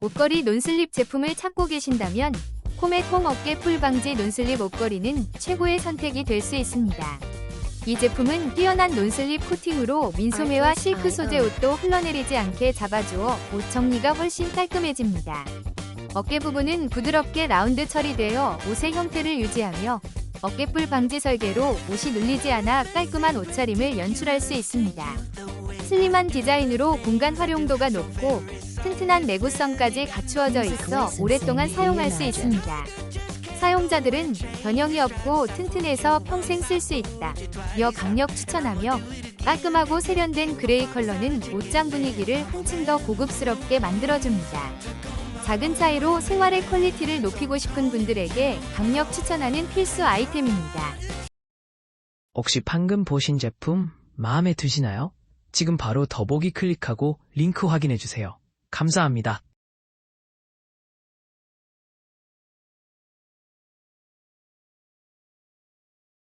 옷걸이 논슬립 제품을 찾고 계신다면 코메 통 어깨 풀 방지 논슬립 옷걸이는 최고의 선택이 될 수 있습니다. 이 제품은 뛰어난 논슬립 코팅으로 민소매와 실크 소재 옷도 흘러내리지 않게 잡아주어 옷 정리가 훨씬 깔끔해집니다. 어깨 부분은 부드럽게 라운드 처리되어 옷의 형태를 유지하며 어깨뿔 방지 설계로 옷이 눌리지 않아 깔끔한 옷차림을 연출할 수 있습니다. 슬림한 디자인으로 공간 활용도가 높고 튼튼한 내구성까지 갖추어져 있어 오랫동안 사용할 수 있습니다. 사용자들은 변형이 없고 튼튼해서 평생 쓸 수 있다. 며 강력 추천하며 깔끔하고 세련된 그레이 컬러는 옷장 분위기를 한층 더 고급스럽게 만들어줍니다. 작은 차이로 생활의 퀄리티를 높이고 싶은 분들에게 강력 추천하는 필수 아이템입니다. 혹시 방금 보신 제품 마음에 드시나요? 지금 바로 더보기 클릭하고 링크 확인해주세요. 감사합니다.